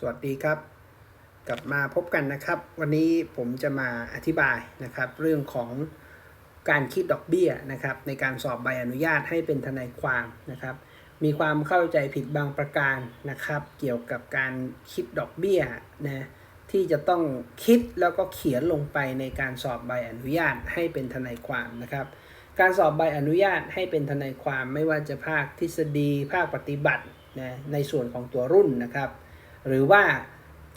สวัสดีครับ กลับมาพบกันนะครับ วันนี้ผมจะมาอธิบายนะครับ เรื่องของการคิดดอกเบี้ยนะครับ ในการสอบใบอนุญาตให้เป็นทนายความนะครับ มีความเข้าใจผิดบางประการนะครับ เกี่ยวกับการคิดดอกเบี้ยนะที่จะต้องคิดแล้วก็เขียนลงไปในการสอบใบอนุญาตให้เป็นทนายความนะครับ การสอบใบอนุญาตให้เป็นทนายความไม่ว่าจะภาคทฤษฎีภาคปฏิบัตินะในส่วนของตัวรุ่นนะครับ หรือว่า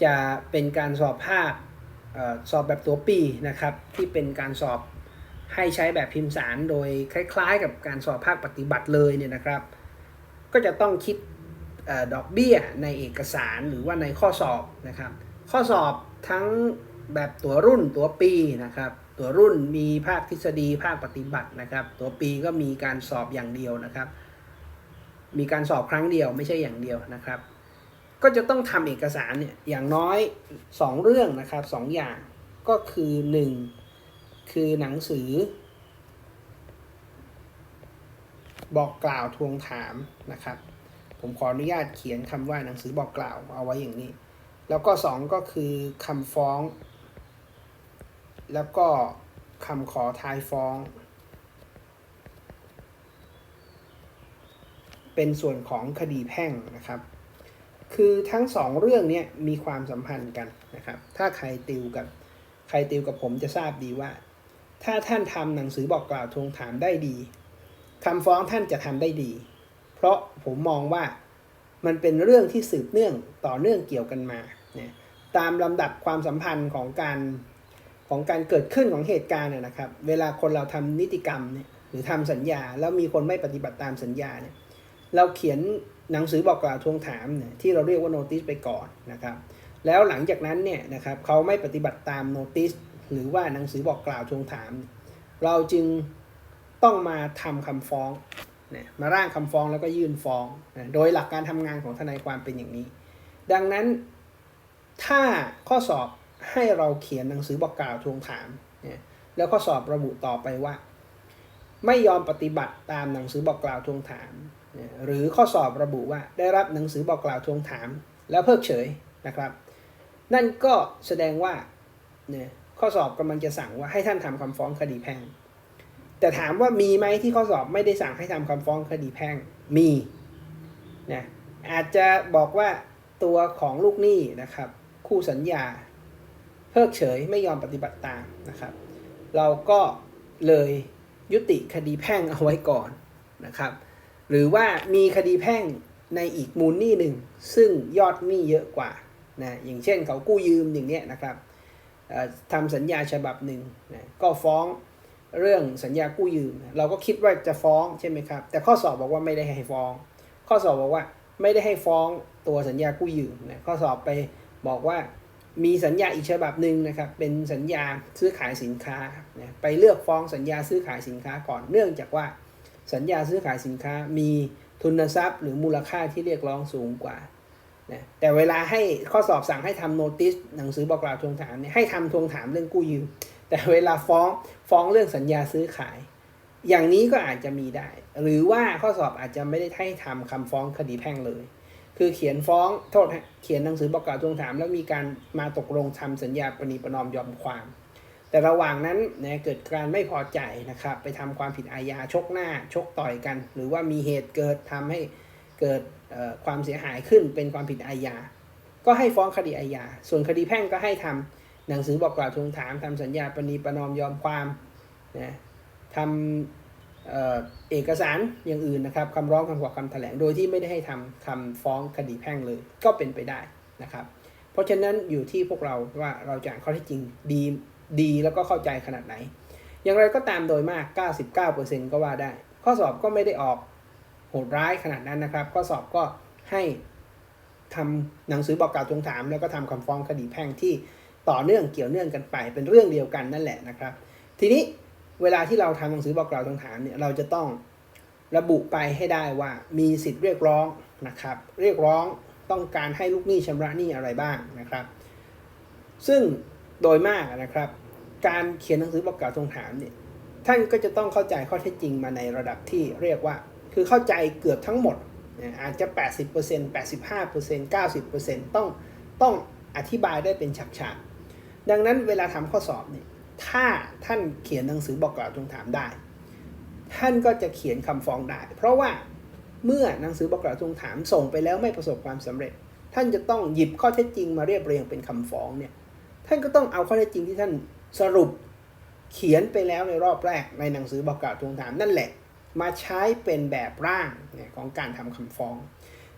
จะเป็นการสอบภาคออสอบแบบตัวปีนะครับที่เป็นการสอบให้ใช้แบบพิมพ์สารโดยคล้ายๆ กับการสอบภาคปฏิบัติเลยเนี่ยนะครับ ก็จะต้องคิดออดอกเบี้ยในเอกสารหรือว่าในข้อสอบนะครับ ข้อสอบทั้งแบบตัวรุ่นตัวปีนะครับ ตัวรุ่นมีภาคทฤษฎีภาคปฏิบัตินะครับ ตัวปีก็มีการสอบอย่างเดียวนะครับ มีการสอบครั้งเดียวไม่ใช่อย่างเดียวนะครับ ก็จะต้องทำเอกสารเนี่ยอย่างน้อย 2 เรื่องนะครับสองอย่างก็คือ 1 คือหนังสือ บอกกล่าวทวงถามนะครับ ผมขออนุญาตเขียนคำว่าหนังสือบอกกล่าวเอาไว้อย่างนี้ แล้วก็ 2 ก็คือคำฟ้อง แล้วก็คำขอทายฟ้อง เป็นส่วนของคดีแพ่งนะครับ คือทั้งสองเรื่องนี้มีความสัมพันธ์กันนะครับ ถ้าใครติวกับใครติวกับผมจะทราบดีว่า ถ้าท่านทำหนังสือบอกกล่าวทวงถามได้ดีคำฟ้องท่านจะทำได้ดี เพราะผมมองว่ามันเป็นเรื่องที่สืบเนื่องต่อเนื่องเกี่ยวกันมาเนี่ยตามลำดับความสัมพันธ์ของการของการเกิดขึ้นของเหตุการณ์เนยนะครับ เวลาคนเราทำนิติกรรมเนี่ยหรือทำสัญญา แล้วมีคนไม่ปฏิบัติตามสัญญาเนี่ยเราเขียนหนังสือบอกกล่าวทวงถามเนี่ยที่เราเรียกว่าโนติสไปก่อนนะครับ แล้วหลังจากนั้นเนี่ยนะครับเขาไม่ปฏิบัติตามโนติสหรือว่าหนังสือบอกกล่าวทวงถาม เราจึงต้องมาทำคำฟ้องเนี่ยมาร่างคำฟ้องแล้วก็ยื่นฟ้องนะโดยหลักการทำงานของทนายความเป็นอย่างนี้ ดังนั้นถ้าข้อสอบให้เราเขียนหนังสือบอกกล่าวทวงถามเนี่ยแล้วข้อสอบระบุต่อไปว่า ไม่ยอมปฏิบัติตามหนังสือบอกกล่าวทวงถาม หรือข้อสอบระบุว่าได้รับหนังสือบอกกล่าวทวงถาม แล้วเพิกเฉยนะครับ นั่นก็แสดงว่าเนี่ยข้อสอบกำลังจะสั่งว่าให้ท่านทำคำฟ้องคดีแพ่ง แต่ถามว่ามีไหมที่ข้อสอบไม่ได้สั่งให้ทำคำฟ้องคดีแพ่งมีนะอาจจะบอกว่าตัวของลูกหนี้นะครับ คู่สัญญา เพิกเฉยไม่ยอมปฏิบัติตามนะครับ เราก็เลยยุติคดีแพ่งเอาไว้ก่อนนะครับ หรือว่ามีคดีแพ่งในอีกมูลหนี้หนึ่ง ซึ่งยอดหนี้เยอะกว่านะอย่างเช่นเขากู้ยืมอย่างเนี้ยนะครับทำสัญญาฉบับหนึ่งนะก็ฟ้องเรื่องสัญญากู้ยืม เราก็คิดว่าจะฟ้องใช่ไหมครับ แต่ข้อสอบบอกว่าไม่ได้ให้ฟ้อง ข้อสอบบอกว่าไม่ได้ให้ฟ้องตัวสัญญากู้ยืมนะข้อสอบไปบอกว่ามีสัญญาอีกฉบับหนึ่งนะครับ เป็นสัญญาซื้อขายสินค้านะไปเลือกฟ้องสัญญาซื้อขายสินค้าก่อนเนื่องจากว่า สัญญาซื้อขายสินค้ามีทุนทรัพย์ หรือมูลค่าที่เรียกร้องสูงกว่านะแต่เวลาให้ข้อสอบสั่งให้ทำโนติสหนังสือบอกกล่าวทวงถามเนี่ยให้ทำทวงถามเรื่องกู้ยืม แต่เวลาฟ้องฟ้องเรื่องสัญญาซื้อขาย อย่างนี้ก็อาจจะมีได้ หรือว่าข้อสอบอาจจะไม่ได้ให้ทำคำฟ้องคดีแพ่งเลย คือเขียนฟ้องโทษเขียนหนังสือบอกกล่าวทวงถาม แล้วมีการมาตกลงทำสัญญาปณีประนอมยอมความ แต่ระหว่างนั้นนะเกิดการไม่พอใจนะครับ ไปทำความผิดอาญาชกหน้าชกต่อยกัน หรือว่ามีเหตุเกิดทำให้เกิดความเสียหายขึ้นเป็นความผิดอาญา ก็ให้ฟ้องคดีอาญา ส่วนคดีแพ่งก็ให้ทำหนังสือบอกกล่าวทวงถามทำสัญญาปณีประนอมยอมความนะทำเอเอกสารอย่างอื่นนะครับคำร้องคำขอคำแถลงโดยที่ไม่ได้ให้ทำคำฟ้องคดีแพ่งเลยก็เป็นไปได้นะครับ เพราะฉะนั้นอยู่ที่พวกเราว่าเราจะอ่านข้อเท็จจริงดี ดีแล้วก็เข้าใจขนาดไหน อย่างไรก็ตามโดยมาก 99%ก็ว่าได้ ข้อสอบก็ไม่ได้ออกโหดร้ายขนาดนั้นนะครับ ข้อสอบก็ให้ทำหนังสือบอกกล่าวทวงถาม แล้วก็ทำคำฟ้องคดีแพ่งที่ต่อเนื่องเกี่ยวเนื่องกันไป เป็นเรื่องเดียวกันนั่นแหละนะครับ ทีนี้เวลาที่เราทำหนังสือบอกกล่าวทวงถามเนี่ยเราจะต้องระบุไปให้ได้ว่ามีสิทธิ์เรียกร้องนะครับ เรียกร้องต้องการให้ลูกหนี้ชำระหนี้อะไรบ้างนะครับ ซึ่งโดยมากนะครับ การเขียนหนังสือบอกกล่าวทวงถามเนี่ยท่านก็จะต้องเข้าใจข้อเท็จจริงมาในระดับที่เรียกว่า คือเข้าใจเกือบทั้งหมดอาจจะ 80% 85% 90%ต้องต้องอธิบายได้เป็นฉากๆ ดังนั้นเวลาทำข้อสอบเนี่ยถ้าท่านเขียนหนังสือบอกกล่าวทวงถามได้ ท่านก็จะเขียนคำฟ้องได้ เพราะว่าเมื่อหนังสือบอกกล่าวทวงถามส่งไปแล้วไม่ประสบความสำเร็จ ท่านจะต้องหยิบข้อเท็จจริงมาเรียบเรียงเป็นคำฟ้องเนี่ยท่านก็ต้องเอาข้อเท็จจริงที่ท่าน สรุปเขียนไปแล้วในรอบแรกในหนังสือบอกกล่าวทวงถามนั่นแหละ มาใช้เป็นแบบร่างของการทำคำฟ้อง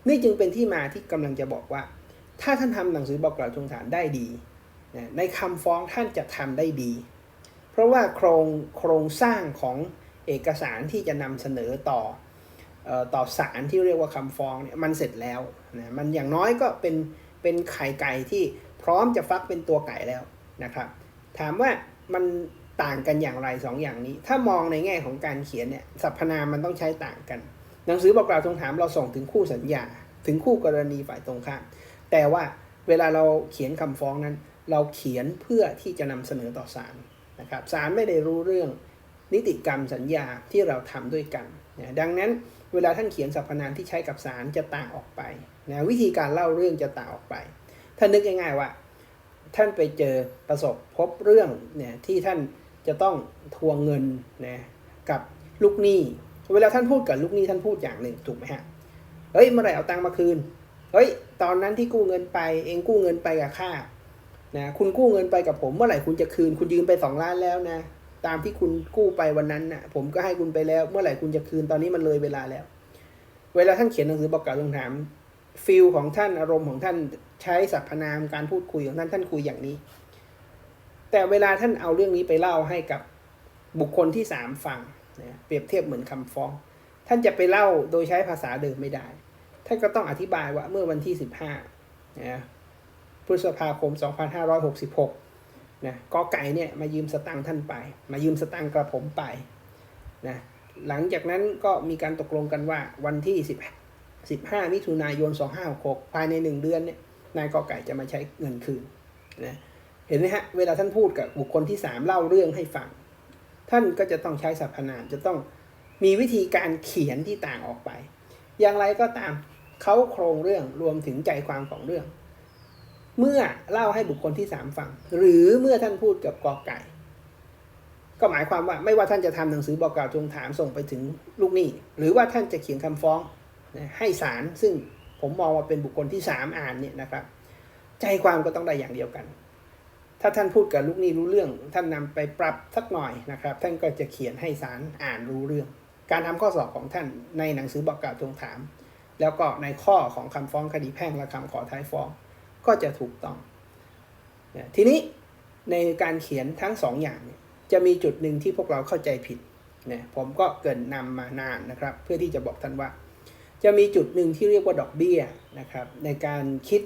นี่จึงเป็นที่มาที่กำลังจะบอกว่า ถ้าท่านทำหนังสือบอกกล่าวทวงถามได้ดี ในคำฟ้องท่านจะทำได้ดี เพราะว่าโครงโครงสร้างของเอกสารที่จะนำเสนอต่ออต่อสารที่เรียกว่าคำฟ้องเนี่ยมันเสร็จแล้วนะมันอย่างน้อยก็เป็นเป็นไข่ไก่ที่พร้อมจะฟักเป็นตัวไก่แล้วนะครับ ถามว่ามันต่างกันอย่างไรสองอย่างนี้ ถ้ามองในแง่ของการเขียนเนี่ยสรรพนามมันต้องใช้ต่างกัน หนังสือบอกกล่าวทวงถามเราส่งถึงคู่สัญญา ถึงคู่กรณีฝ่ายตรงข้ามแต่ว่าเวลาเราเขียนคำฟ้องนั้น เราเขียนเพื่อที่จะนำเสนอต่อศาลนะครับศาลไม่ได้รู้เรื่องนิติกรรมสัญญาที่เราทำด้วยกันนะดังนั้นเวลาท่านเขียนสรรพนามที่ใช้กับศาลจะต่างออกไปนะวิธีการเล่าเรื่องจะต่างออกไป ถ้านึกง่ายๆว่า ท่านไปเจอประสบพบเรื่องเนี่ยที่ท่านจะต้องทวงเงินนะกับลูกหนี้ เวลาท่านพูดกับลูกหนี้ท่านพูดอย่างหนึ่งถูกไหมฮะเฮ้ยเมื่อไหร่เอาตังค์มาคืนเฮ้ยตอนนั้นที่กู้เงินไป เองกู้เงินไปกับข้านะคุณกู้เงินไปกับผมเมื่อไหร่คุณจะคืน คุณยืมไปสองล้านแล้วนะตามที่คุณกู้ไปวันนั้นนะ่ะ ผมก็ให้คุณไปแล้ว เมื่อไหร่คุณจะคืนตอนนี้มันเลยเวลาแล้ว เวลาท่านเขียนหนังสือบอกกาวทวงถาม ฟิลของท่านอารมณ์ของท่านใช้สรรพนามการพูดคุยของท่านท่านคุยอย่างนี้ แต่เวลาท่านเอาเรื่องนี้ไปเล่าให้กับบุคคลที่สามฟังนะเปรียบเทียบเหมือนคำฟ้อง ท่านจะไปเล่าโดยใช้ภาษาเดิมไม่ได้ ท่านก็ต้องอธิบายว่าเมื่อวันที่15นะพฤษภาคม 2566นะกอไก่เนี่ยมายืมสตังค์ท่านไป มายืมสตังค์กระผมไปนะหลังจากนั้นก็มีการตกลงกันว่าวันที่10 15 มิถุนายน 2566 ภายใน 1 เดือนเนี่ยนายกอไก่จะมาใช้เงินคืนนะเห็นไหมฮะ เวลาท่านพูดกับบุคคลที่ 3 เล่าเรื่องให้ฟัง ท่านก็จะต้องใช้สรรพนามจะต้องมีวิธีการเขียนที่ต่างออกไป อย่างไรก็ตามเขาโครงเรื่องรวมถึงใจความของเรื่อง เมื่อเล่าให้บุคคลที่สามฟัง หรือเมื่อท่านพูดกับกอไก่ก็หมายความว่าไม่ว่าท่านจะทำหนังสือบอกกล่าวทวงถามส่งไปถึงลูกหนี้ หรือว่าท่านจะเขียนคำฟ้อง ให้ศาลซึ่งผมมองว่าเป็นบุคคลที่สามอ่านเนี่ยนะครับใจความก็ต้องได้อย่างเดียวกัน ถ้าท่านพูดกับลูกหนี้รู้เรื่อง ท่านนำไปปรับสักหน่อยนะครับ ท่านก็จะเขียนให้ศาลอ่านรู้เรื่อง การทำข้อสอบของท่านในหนังสือบอกกล่าวทวงถาม แล้วก็ในข้อของคำฟ้องคดีแพ่งและคำขอท้ายฟ้องก็จะถูกต้อง ทีนี้ในการเขียนทั้งสองอย่างเนี่ยจะมีจุดหนึ่งที่พวกเราเข้าใจผิดผมก็เกินนำมานานนะครับ เพื่อที่จะบอกท่านว่า จะมีจุดหนึ่งที่เรียกว่าดอกเบี้ยนะครับในการคิด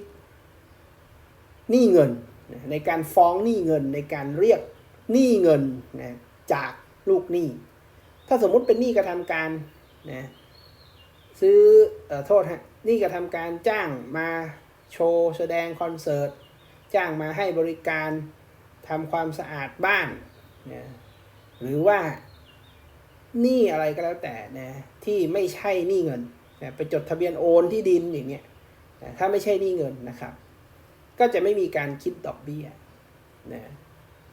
หนี้เงิน ในการฟ้องหนี้เงิน ในการเรียกหนี้เงินนะจากลูกหนี้ ถ้าสมมุติเป็นหนี้กระทำการนะซื้ออโทษฮะหนี้กระทำการจ้างมาโชว์แสดงคอนเสิร์ตจ้างมาให้บริการทำความสะอาดบ้านนะหรือว่าหนี้อะไรก็แล้วแต่นะที่ไม่ใช่หนี้เงิน นะไปจดทะเบียนโอนที่ดินอย่างเงี้ยนะถ้าไม่ใช่หนี้เงินนะครับ ก็จะไม่มีการคิดดอกเบี้ยนะ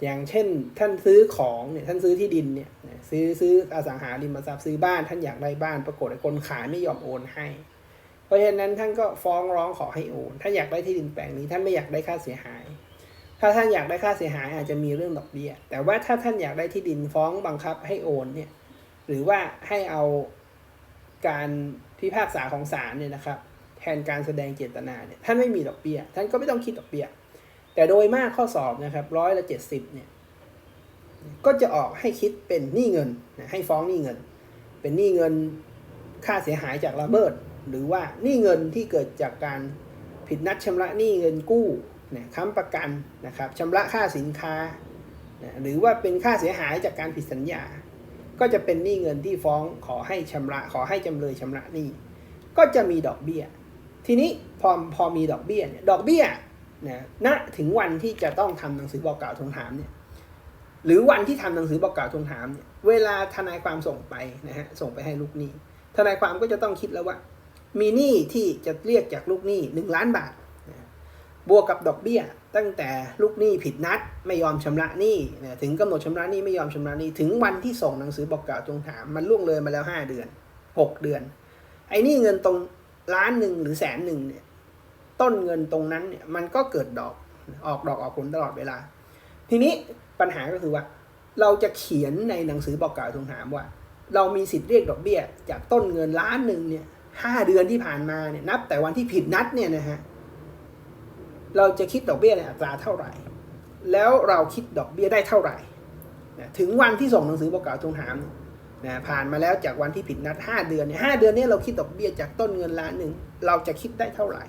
อย่างเช่นท่านซื้อของเนี่ยท่านซื้อที่ดินเนี่ยซื้อซื้ออสังหาริมทรัพย์ซื้อบ้านท่านอยากได้บ้าน ปรากฏไอ้คนขายไม่ยอมโอนให้ เพราะฉะนั้นท่านก็ฟ้องร้องขอให้โอนถ้าอยากได้ที่ดินแปลงนี้ท่านไม่อยากได้ค่าเสียหาย ถ้าท่านอยากได้ค่าเสียหายอาจจะมีเรื่องดอกเบี้ย แต่ว่าถ้าท่านอยากได้ที่ดินฟ้องบังคับให้โอนเนี่ยหรือว่าให้เอา การพิพากษาของศาลเนี่ยนะครับ แทนการแสดงเจตนาเนี่ยท่านไม่มีดอกเบี้ย ท่านก็ไม่ต้องคิดดอกเบี้ย แต่โดยมากข้อสอบนะครับร้อยละเจ็ดสิบเนี่ยก็จะออกให้คิดเป็นหนี้เงินให้ฟ้องหนี้เงิน เป็นหนี้เงินค่าเสียหายจากระเบิด หรือว่าหนี้เงินที่เกิดจากการผิดนัดชำระหนี้เงินกู้เนี่ยค้ำประกันนะครับชำระค่าสินค้านะหรือว่าเป็นค่าเสียหายจากการผิดสัญญา ก็จะเป็นหนี้เงินที่ฟ้องขอให้ชำระ ขอให้จำเลยชำระหนี้ก็จะมีดอกเบี้ย ทีนี้พอพอมีดอกเบี้ยเนี่ยดอกเบี้ยนะณถึงวันที่จะต้องทำหนังสือบอกกล่าวทวงถามเนี่ยหรือวันที่ทำหนังสือบอกกล่าวทวงถามเนี่ยเวลาทนายความส่งไปนะฮะส่งไปให้ลูกหนี้ทนายความก็จะต้องคิดแล้วว่า มีหนี้ที่จะเรียกจากลูกหนี้หนึ่งล้านบาท บวกกับดอกเบี้ย ตั้งแต่ลูกหนี้ผิดนัดไม่ยอมชำระหนี้นะถึงกำหนดชำระหนี้ไม่ยอมชำระหนี้ถึงวันที่ส่งหนังสือบอกกล่าวทวงถามมันล่วงเลยมาแล้วห้าเดือนหกเดือน ไอ้นี่เงินตรงล้านหนึ่งหรือแสนหนึ่งเนี่ยต้นเงินตรงนั้นเนี่ยมันก็เกิดดอกออกดอกออกผลตลอดเวลา ทีนี้ปัญหาก็คือว่า เราจะเขียนในหนังสือบอกกล่าวทวงถามว่า เรามีสิทธิ์เรียกดอกเบี้ย จากต้นเงินล้านหนึ่งเนี่ยห้าเดือนที่ผ่านมาเนี่ยนับแต่วันที่ผิดนัดเนี่ยนะฮะ เราจะคิดดอกเบี้ยในอัตราเท่าไหร่ แล้วเราคิดดอกเบี้ยได้เท่าไหร่นะถึงวันที่ส่งหนังสือบอกกล่าวทวงถามนะผ่านมาแล้วจากวันที่ผิดนัดห้าเดือนเนี่ยห้าเดือนนี้เราคิดดอกเบี้ยจากต้นเงินล้านหนึ่งเราจะคิดได้เท่าไหร่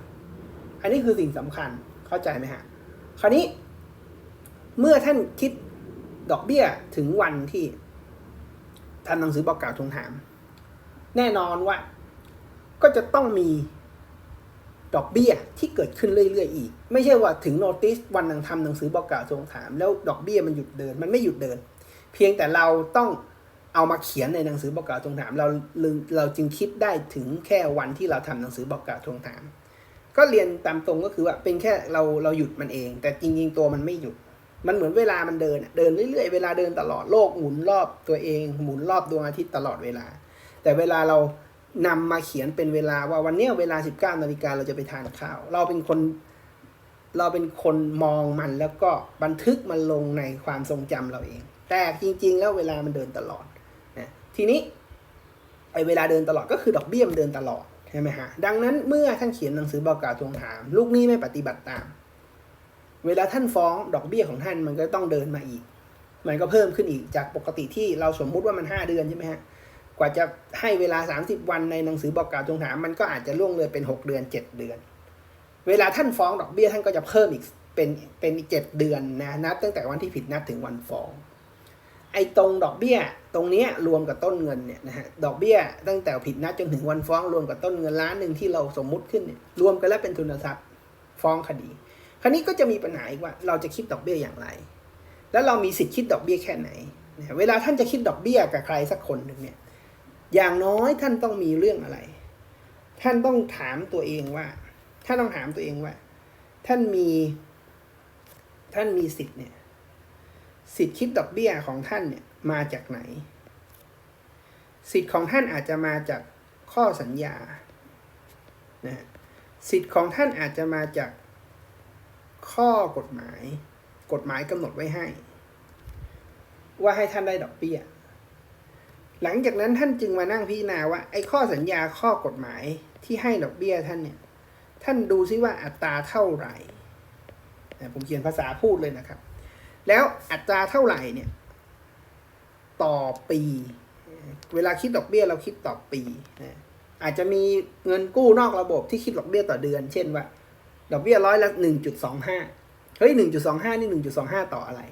อันนี้คือสิ่งสำคัญเข้าใจไหมฮะคราวนี้ เมื่อท่านคิดดอกเบี้ยถึงวันที่ทำหนังสือบอกกล่าวทวงถาม แน่นอนว่าก็จะต้องมี ดอกเบี้ยที่เกิดขึ้นเรื่อยๆอีก ไม่ใช่ว่าถึงโนติสวันหนังทำหนังสือบอกกล่าวทวงถาม แล้วดอกเบี้ยมันหยุดเดินมันไม่หยุดเดิน เพียงแต่เราต้องเอามาเขียนในหนังสือบอกกล่าวทวงถาม เราเราจึงคิดได้ถึงแค่วันที่เราทำหนังสือบอกกล่าวทวงถาม ก็เรียนตามตรงก็คือว่าเป็นแค่เราเราหยุดมันเอง แต่จริงๆตัวมันไม่หยุด มันเหมือนเวลามันเดินเดินเรื่อยๆเวลาเดินตลอดโลกหมุนรอบตัวเอง หมุนรอบดวงอาทิตย์ตลอดเวลา แต่เวลาเรา นำมาเขียนเป็นเวลาว่าวันเนี้ยเวลา 19นาฬิกาเราจะไปทานข้าว เราเป็นคนเราเป็นคนมองมันแล้วก็บันทึกมันลงในความทรงจำเราเอง แต่จริง ๆ แล้วเวลามันเดินตลอดนะทีนี้ไอเวลาเดินตลอดก็คือดอกเบี้ยมันเดินตลอดใช่ไหมฮะดังนั้นเมื่อท่านเขียนหนังสือบอกกล่าวทวงถาม ลูกหนี้ไม่ปฏิบัติตาม เวลาท่านฟ้องดอกเบี้ยของท่านมันก็ต้องเดินมาอีก มันก็เพิ่มขึ้นอีกจากปกติที่เราสมมุติว่ามันห้าเดือนใช่ไหมฮะ กว่าจะให้เวลา 30 วันในหนังสือบอกกล่าวทวงถามมันก็อาจจะล่วงเลยเป็น 6 เดือน 7 เดือน เวลาท่านฟ้องดอกเบี้ยท่านก็จะเพิ่มอีกเป็นเป็นเจ็ดเดือนนะนับตั้งแต่วันที่ผิดนัดถึงวันฟ้อง ไอ้ตรงดอกเบี้ยตรงนี้รวมกับต้นเงินเนี่ยนะฮะดอกเบี้ยตั้งแต่ผิดนัดจนถึงวันฟ้อง รวมกับต้นเงินล้านหนึ่งที่เราสมมุติขึ้นเนี่ยรวมกันแล้วเป็นทุนทรัพย์ฟ้องคดี คราวนี้ก็จะมีปัญหาอีกว่าเราจะคิดดอกเบี้ยอย่างไร แล้วเรามีสิทธิ์คิดดอกเบี้ยแค่ไหน เวลาท่านจะคิดดอกเบี้ยกับใครสักคนหนึ่งเนี่ย อย่างน้อยท่านต้องมีเรื่องอะไร ท่านต้องถามตัวเองว่า ท่านต้องถามตัวเองว่า ท่านมี ท่านมีสิทธิ์เนี่ย สิทธิ์คิดดอกเบี้ยของท่านเนี่ยมาจากไหน สิทธิ์ของท่านอาจจะมาจากข้อสัญญา นะสิทธิ์ของท่านอาจจะมาจากข้อกฎหมาย กฎหมายกำหนดไว้ให้ ว่าให้ท่านได้ดอกเบี้ย หลังจากนั้นท่านจึงมานั่งพิจารณาว่าไอ้ข้อสัญญาข้อกฎหมายที่ให้ดอกเบี้ยท่านเนี่ยท่านดูซิว่าอัตราเท่าไหร่ผมเขียนภาษาพูดเลยนะครับ แล้วอัตราเท่าไหร่เนี่ยต่อปี เวลาคิดดอกเบี้ยเราคิดต่อปีอาจจะมีเงินกู้นอกระบบที่คิดดอกเบี้ยต่อเดือน เช่นว่า ดอกเบี้ยร้อยละหนึ่งจุดสองห้าเฮ้ยหนึ่งจุดสองห้านี่หนึ่งจุดสองห้าต่ออะไร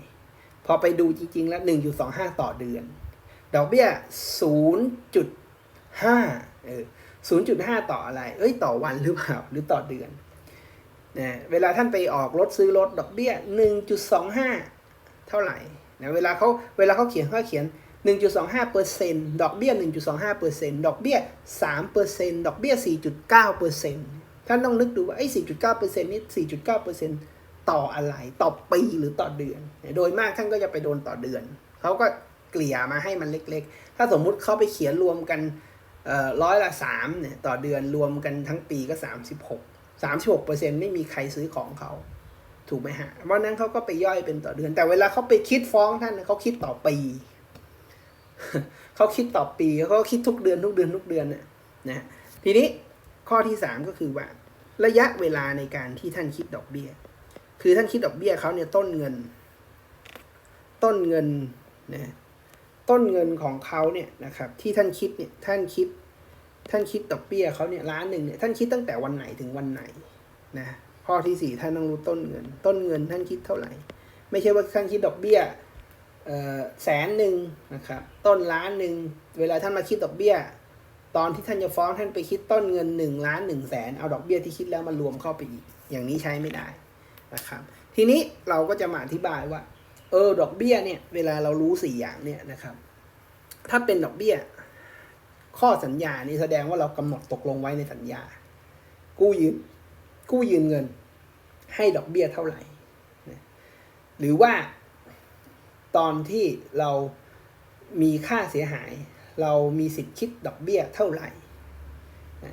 พอไปดูจริง ๆ แล้วหนึ่งจุดสองห้าต่อเดือน ดอกเบี้ย 0.5เออ0.5 ต่ออะไร เอ้ย ต่อวันหรือเปล่า หรือต่อเดือนนะเวลาท่านไปออกรถซื้อรถดอกเบี้ย 1.25 เท่าไหร่นะเวลาเขาเวลาเขาเขียนเขาเขียน 1.25เปอร์เซ็นต์ดอกเบี้ย 1.25เปอร์เซ็นต์ดอกเบี้ย3เปอร์เซ็นต์ดอกเบี้ย 4.9เปอร์เซ็นต์ท่านต้องนึกดูว่าไอ้ 4.9เปอร์เซ็นต์นี้4.9เปอร์เซ็นต์ต่ออะไร ต่อปีหรือต่อเดือน โดยมากท่านก็จะไปโดนต่อเดือน เขาก็ กลี่ยมาให้มันเล็ก ๆ ถ้าสมมุติเขาไปเขียนรวมกันร้อยละสามเนี่ยต่อเดือนรวมกันทั้งปีก็สามสิบหกสามสิบหกเปอร์เซ็นไม่มีใครซื้อของเขาถูกไหมฮะ เพราะนั้นเขาก็ไปย่อยเป็นต่อเดือน แต่เวลาเขาไปคิดฟ้องท่านเขาคิดต่อปี เขาคิดต่อปีเขาคิดทุกเดือนทุกเดือนทุกเดือนนะนะทีนี้ข้อที่สามก็คือว่า ระยะเวลาในการที่ท่านคิดดอกเบี้ย คือท่านคิดดอกเบี้ยเขาเนี่ยต้นเงิน ต้นเงินนะ ต้นเงินของเขาเนี่ยนะครับที่ท่านคิดเนี่ยท่านคิดท่านคิดดอกเบี้ยเขาเนี่ยล้านหนึ่งเนี่ยท่านคิดตั้งแต่วันไหนถึงวันไหนนะข้อที่สี่ท่านต้องรู้ต้นเงิน ต้นเงินท่านคิดเท่าไหร่ ไม่ใช่ว่าท่านคิดดอกเบี้ยแสนหนึ่งนะครับต้นล้านหนึ่งเวลาท่านมาคิดดอกเบี้ย ตอนที่ท่านจะฟ้องท่านไปคิดต้นเงินหนึ่งล้านหนึ่งแสนเอาดอกเบี้ยที่คิดแล้วมารวมเข้าไปอีก อย่างนี้ใช้ไม่ได้นะครับ ทีนี้เราก็จะมาอธิบายว่า เออดอกเบี้ยเนี่ยเวลาเรารู้สี่อย่างเนี่ยนะครับ ถ้าเป็นดอกเบี้ย ข้อสัญญานี่แสดงว่าเรากำหนดตกลงไว้ในสัญญา กู้ยืมกู้ยืมเงิน ให้ดอกเบี้ยเท่าไหร่ หรือว่าตอนที่เรามีค่าเสียหาย เรามีสิทธิ์คิดดอกเบี้ยเท่าไหร่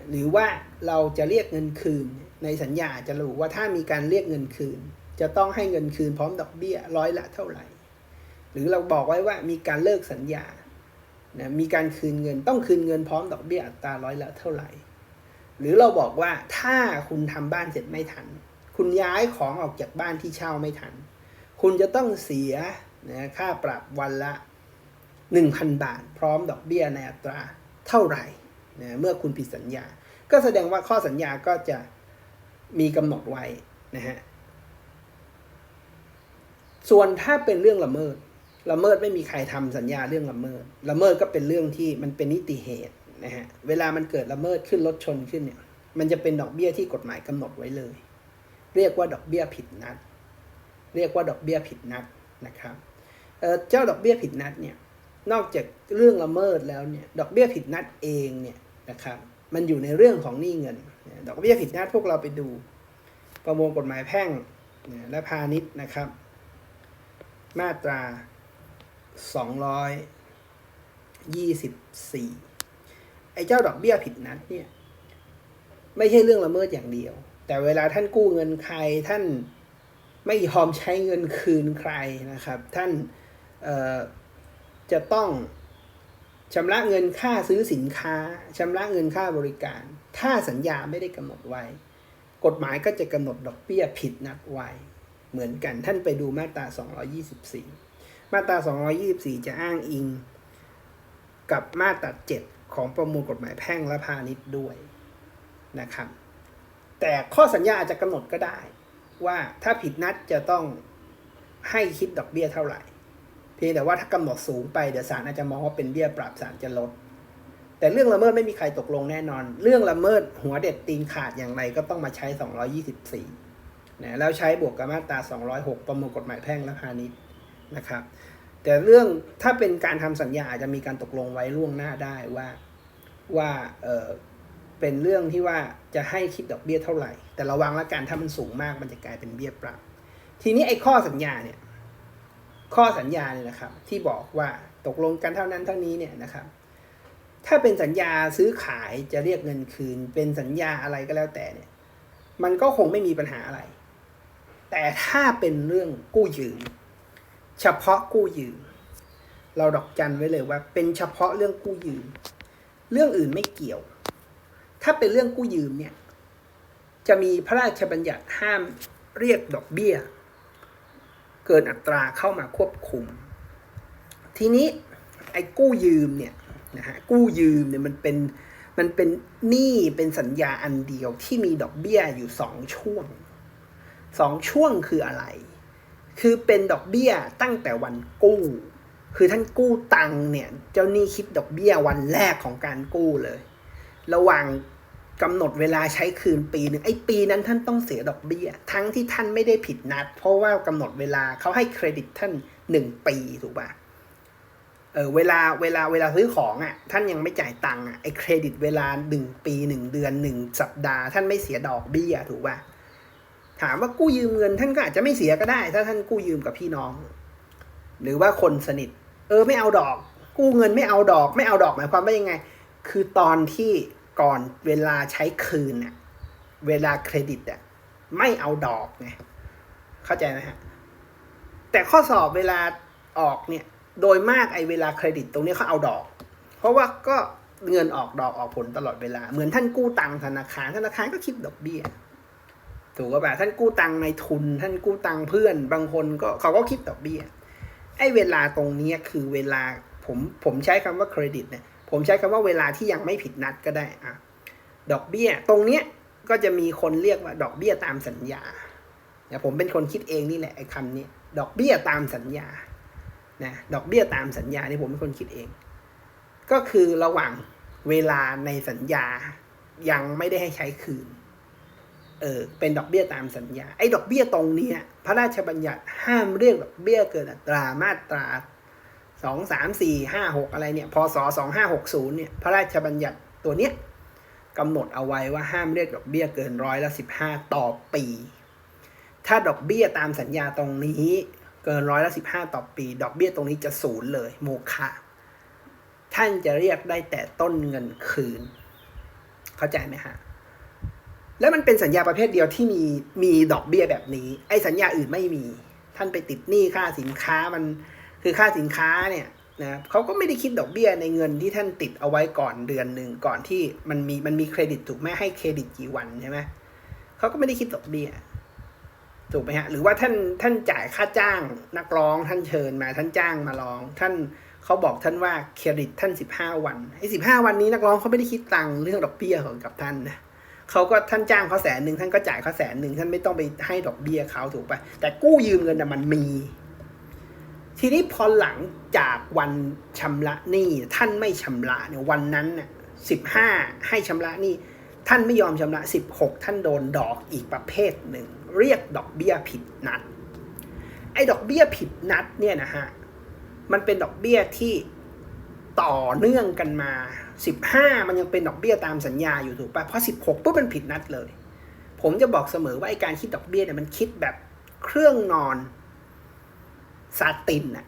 หรือว่าเราจะเรียกเงินคืนในสัญญาจะระบุว่าถ้ามีการเรียกเงินคืน จะต้องให้เงินคืนพร้อมดอกเบี้ยร้อยละเท่าไหร่ หรือเราบอกไว้ว่ามีการเลิกสัญญานะมีการคืนเงินต้องคืนเงินพร้อมดอกเบี้ยอัตราร้อยละเท่าไหร่ หรือเราบอกว่าถ้าคุณทำบ้านเสร็จไม่ทัน คุณย้ายของออกจากบ้านที่เช่าไม่ทัน คุณจะต้องเสียนะค่าปรับวันละ 1,000 บาท พร้อมดอกเบี้ยในอัตราเท่าไหร่นะเมื่อคุณผิดสัญญา ก็แสดงว่าข้อสัญญาก็จะมีกำหนดไว้นะฮะ ส่วนถ้าเป็นเรื่องละเมิด ละเมิดไม่มีใครทำสัญญาเรื่องละเมิด ละเมิดก็เป็นเรื่องที่มันเป็นนิติเหตุนะฮะ เวลามันเกิดละเมิดขึ้นรถชนขึ้นเนี่ย มันจะเป็นดอกเบี้ยที่กฎหมายกำหนดไว้เลย เรียกว่าดอกเบี้ยผิดนัด เรียกว่าดอกเบี้ยผิดนัดนะครับเอ่อเจ้าดอกเบี้ยผิดนัดเนี่ย นอกจากเรื่องละเมิดแล้วเนี่ย ดอกเบี้ยผิดนัดเองเนี่ยนะครับ มันอยู่ในเรื่องของหนี้เงิน ดอกเบี้ยผิดนัดพวกเราไปดู ประมวลกฎหมายแพ่งและพาณิชย์นะครับ มาตรา 224 ไอ้เจ้าดอกเบี้ยผิดนัดเนี่ย ไม่ใช่เรื่องละเมิดอย่างเดียว แต่เวลาท่านกู้เงินใครท่านไม่ยอมใช้เงินคืนใครนะครับ ท่านจะต้องชำระเงินค่าซื้อสินค้าชำระเงินค่าบริการ ถ้าสัญญาไม่ได้กำหนดไว้ กฎหมายก็จะกำหนดดอกเบี้ยผิดนัดไว้ เหมือนกันท่านไปดูมาตรา 224 มาตรา 224 จะอ้างอิง กับมาตรา 7 ของประมวลกฎหมายแพ่งและพาณิชย์ด้วยนะครับ แต่ข้อสัญญาอาจจะกำหนดก็ได้ ว่าถ้าผิดนัดจะต้องให้คิดดอกเบี้ยเท่าไหร่ เพียงแต่ว่าถ้ากำหนดสูงไปเดี๋ยวศาลอาจจะมองว่าเป็นเบี้ยปรับศาลจะลด แต่เรื่องละเมิดไม่มีใครตกลงแน่นอน เรื่องละเมิดหัวเด็ดตีนขาดอย่างไรก็ต้องมาใช้ 224 นะแล้วใช้บวกกับมาตรา 206 ประมวลกฎหมายแพ่งและพาณิชย์นะครับแต่เรื่องถ้าเป็นการทำสัญญาอาจจะมีการตกลงไว้ล่วงหน้าได้ว่าว่าเออเป็นเรื่องที่ว่าจะให้คิดดอกเบี้ยเท่าไหร่ แต่ระวังละกันถ้ามันสูงมากมันจะกลายเป็นเบี้ยปรับ ทีนี้ไอ้ข้อสัญญาเนี่ยข้อสัญญาเนี่ยนะครับที่บอกว่าตกลงกันเท่านั้นเท่านี้เนี่ยนะครับ ถ้าเป็นสัญญาซื้อขายจะเรียกเงินคืน เป็นสัญญาอะไรก็แล้วแต่เนี่ย มันก็คงไม่มีปัญหาอะไร แต่ถ้าเป็นเรื่องกู้ยืม เฉพาะกู้ยืม เราดอกจันไว้เลยว่า เป็นเฉพาะเรื่องกู้ยืม เรื่องอื่นไม่เกี่ยว ถ้าเป็นเรื่องกู้ยืมเนี่ยจะมีพระราชบัญญัติห้ามเรียกดอกเบี้ย เกินอัตราเข้ามาควบคุม ทีนี้ไอ้กู้ยืมเนี่ยนะฮะกู้ยืมเนี่ยมันเป็นมันเป็นหนี้เป็นสัญญาอันเดียวที่มีดอกเบี้ยอยู่สองช่วง สองช่วงคืออะไร คือเป็นดอกเบี้ยตั้งแต่วันกู้ คือท่านกู้ตังค์เนี่ย เจ้าหนี้คิดดอกเบี้ยวันแรกของการกู้เลย ระหว่างกำหนดเวลาใช้คืนปีหนึ่งไอ้ปีนั้นท่านต้องเสียดอกเบี้ย ทั้งที่ท่านไม่ได้ผิดนัด เพราะว่ากำหนดเวลาเขาให้เครดิตท่านหนึ่งปีถูกปะเออเวลาเวลาเวลาซื้อของอะ ท่านยังไม่จ่ายตังค์อะไอ้เครดิตเวลาหนึ่งปีหนึ่งเดือนหนึ่งสัปดาห์ ท่านไม่เสียดอกเบี้ยถูกปะ ถามว่ากู้ยืมเงิน ท่านก็อาจจะไม่เสียก็ได้ ถ้าท่านกู้ยืมกับพี่น้อง หรือว่าคนสนิท เออไม่เอาดอก กู้เงินไม่เอาดอก ไม่เอาดอกหมายความว่ายังไง คือตอนที่ก่อนเวลาใช้คืนน่ะเวลาเครดิตอะไม่เอาดอกไงเข้าใจไหมฮะแต่ข้อสอบเวลาออกเนี่ย โดยมากไอ้เวลาเครดิตตรงนี้เขาเอาดอก เพราะว่าก็เงินออกดอกออกผลตลอดเวลา เหมือนท่านกู้ตังค์ธนาคารธนาคารก็คิดดอกเบี้ย ถูกป่ะแบบท่านกู้ตังในทุน ท่านกู้ตังเพื่อน บางคนก็เขาก็คิดดอกเบี้ยไอ้เวลาตรงนี้คือเวลาผมผมใช้คำว่าเครดิตเนี่ยผมใช้คำว่าเวลาที่ยังไม่ผิดนัดก็ได้อะดอกเบี้ยตรงเนี้ยก็จะมีคนเรียกว่าดอกเบี้ยตามสัญญาเนี่ยผมเป็นคนคิดเองนี่แหละไอ้คำนี้ดอกเบี้ยตามสัญญานะดอกเบี้ยตามสัญญานี่ผมเป็นคนคิดเอง ก็คือระหว่างเวลาในสัญญายังไม่ได้ให้ใช้คืน เออเป็นดอกเบี้ยตามสัญญาไอ้ดอกเบี้ยตรงนี้พระราชบัญญัติห้ามเรียกดอกเบี้ยเกินอัตรามาตราสองสามสี่ห้าหกอะไรเนี่ยพศสองห้าหกศูนย์เนี่ยพระราชบัญญัติตัวเนี้ยกำหนดเอาไว้ว่าห้ามเรียกดอกเบี้ยเกินร้อยละสิบห้าต่อปี ถ้าดอกเบี้ยตามสัญญาตรงนี้เกินร้อยละสิบห้าต่อปี ดอกเบี้ยตรงนี้จะศูนย์เลย โมฆะท่านจะเรียกได้แต่ต้นเงินคืน เข้าใจไหมฮะ แล้วมันเป็นสัญญาประเภทเดียวที่มีมีดอกเบี้ยแบบนี้ ไอ้สัญญาอื่นไม่มี ท่านไปติดหนี้ค่าสินค้ามันคือค่าสินค้าเนี่ยนะเขาก็ไม่ได้คิดดอกเบี้ยในเงินที่ท่านติดเอาไว้ก่อนเดือนหนึ่งก่อนที่มันมีมันมีเครดิตถูกไหมให้เครดิตกี่วันใช่ไหมเขาก็ไม่ได้คิดดอกเบี้ยถูกไหมฮะหรือว่าท่านท่านจ่ายค่าจ้างนักร้องท่านเชิญมาท่านจ้างมาร้อง ท่านเขาบอกท่านว่าเครดิตท่านสิบห้าวันไอ้สิบห้าวันนี้นักร้องเขาไม่ได้คิดตังค์เรื่องดอกเบี้ยของกับท่านนะ เขาก็ท่านจ้างเขาแสนหนึ่งท่านก็จ่ายเขาแสนหนึ่งท่านไม่ต้องไปให้ดอกเบี้ยเขาถูกปะแต่กู้ยืมเงินน่ะมันมี ทีนี้พอหลังจากวันชำระหนี้ท่านไม่ชำระเนี่ยวันนั้นน่ะสิบห้าให้ชำระหนี้ท่านไม่ยอมชำระสิบหกท่านโดนดอกอีกประเภทหนึ่ง เรียกดอกเบี้ยผิดนัด ไอ้ดอกเบี้ยผิดนัดเนี่ยนะฮะมันเป็นดอกเบี้ยที่ต่อเนื่องกันมา สิบห้ามันยังเป็นดอกเบี้ยตามสัญญาอยู่ถูกปะเพราะสิบหกปุ๊บมันผิดนัดเลย ผมจะบอกเสมอว่าไอ้การคิดดอกเบี้ยเนี่ยมันคิดแบบเครื่องนอนซาตินอ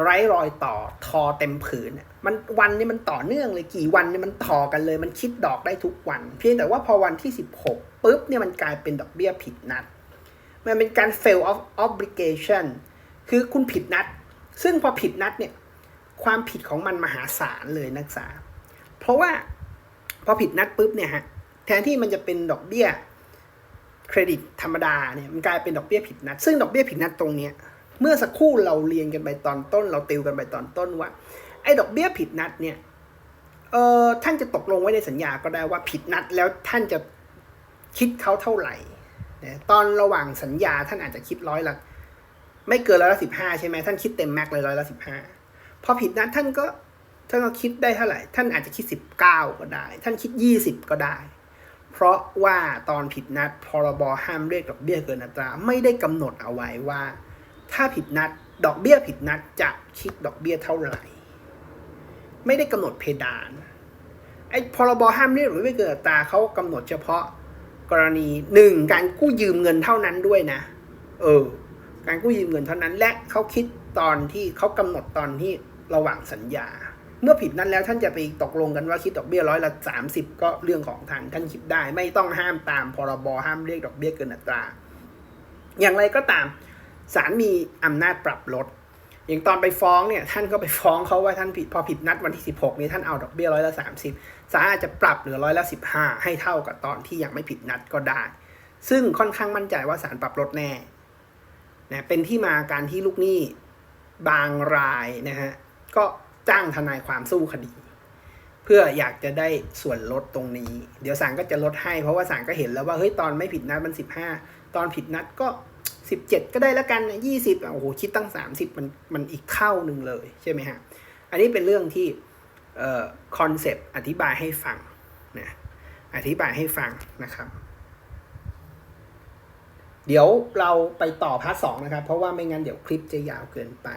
ะไร้รอยต่อทอเต็มผืนอะมันวันนี้มันต่อเนื่องเลยกี่วันเนี่ยมันต่อกันเลย มันคิดดอกได้ทุกวัน เพียงแต่ว่าพอวันที่สิบหกปุ๊บเนี่ยมันกลายเป็นดอกเบี้ยผิดนัด มันเป็นการ fail of obligation คือคุณผิดนัด ซึ่งพอผิดนัดเนี่ยความผิดของมันมหาศาลเลยนักศึกษา เพราะว่าพอผิดนัดปุ๊บเนี่ยฮะแทนที่มันจะเป็นดอกเบี้ยเครดิตธรรมดาเนี่ยมันกลายเป็นดอกเบี้ยผิดนัด ซึ่งดอกเบี้ยผิดนัดตรงเนี้ยเมื่อสักครู่เราเรียนกันไปตอนต้น เราติวกันไปตอนต้นว่าไอ้ดอกเบี้ยผิดนัดเนี่ยเออท่านจะตกลงไว้ในสัญญาก็ได้ว่าผิดนัดแล้วท่านจะคิดเขาเท่าไหร่นะตอนระหว่างสัญญาท่านอาจจะคิดร้อยละไม่เกินร้อยละสิบห้าใช่ไหมท่านคิดเต็มแม็กเลยร้อยละสิบห้าพอผิดนัดท่านก็ ท่านก็คิดได้เท่าไหร่ ท่านอาจจะคิดสิบเก้าก็ได้ ท่านคิดยี่สิบก็ได้ เพราะว่าตอนผิดนัดพรบห้ามเรียกดอกเบี้ยเกินอัตรา ไม่ได้กำหนดเอาไว้ว่า ถ้าผิดนัดดอกเบี้ยผิดนัดจะคิดดอกเบี้ยเท่าไหร่ ไม่ได้กำหนดเพดานไอ้พรบห้ามเรียกหรือไม่เกินอัตราเขากำหนดเฉพาะกรณีหนึ่งการกู้ยืมเงินเท่านั้นด้วยนะ เออ การกู้ยืมเงินเท่านั้นและเขาคิดตอนที่เขากำหนดตอนที่ระหว่างสัญญา เมื่อผิดนั้นแล้วท่านจะไปตกลงกันว่าคิดดอกเบี้ยร้อยละสามสิบก็เรื่องของท่านท่านคิดได้ ไม่ต้องห้ามตามพรบห้ามเรียกดอกเบี้ยเกินอัตรา อย่างไรก็ตามศาลมีอำนาจปรับลด อย่างตอนไปฟ้องเนี่ยท่านก็ไปฟ้องเขาว่าท่านผิดพอผิดนัดวันที่สิบหกนี้ท่านเอาดอกเบี้ยร้อยละสามสิบศาลอาจจะปรับเหลือร้อยละสิบห้าให้เท่ากับตอนที่ยังไม่ผิดนัดก็ได้ ซึ่งค่อนข้างมั่นใจว่าศาลปรับลดแน่นะเป็นที่มาการที่ลูกหนี้บางรายนะฮะก็ จ้างทนายความสู้คดี เพื่ออยากจะได้ส่วนลดตรงนี้ เดี๋ยวศาลก็จะลดให้ เพราะว่าศาลก็เห็นแล้วว่าเฮ้ยตอนไม่ผิดนัดมันสิบห้าตอนผิดนัดก็สิบเจ็ดก็ได้แล้วกันยี่สิบโอ้โหคิดตั้งสามสิบมันมันอีกเท่าหนึ่งเลยใช่ไหมฮะอันนี้เป็นเรื่องที่เอ่อคอนเซปต์อธิบายให้ฟังนะอธิบายให้ฟังนะครับเดี๋ยวเราไปต่อพาร์ทสองนะครับ เพราะว่าไม่งั้นเดี๋ยวคลิปจะยาวเกินไป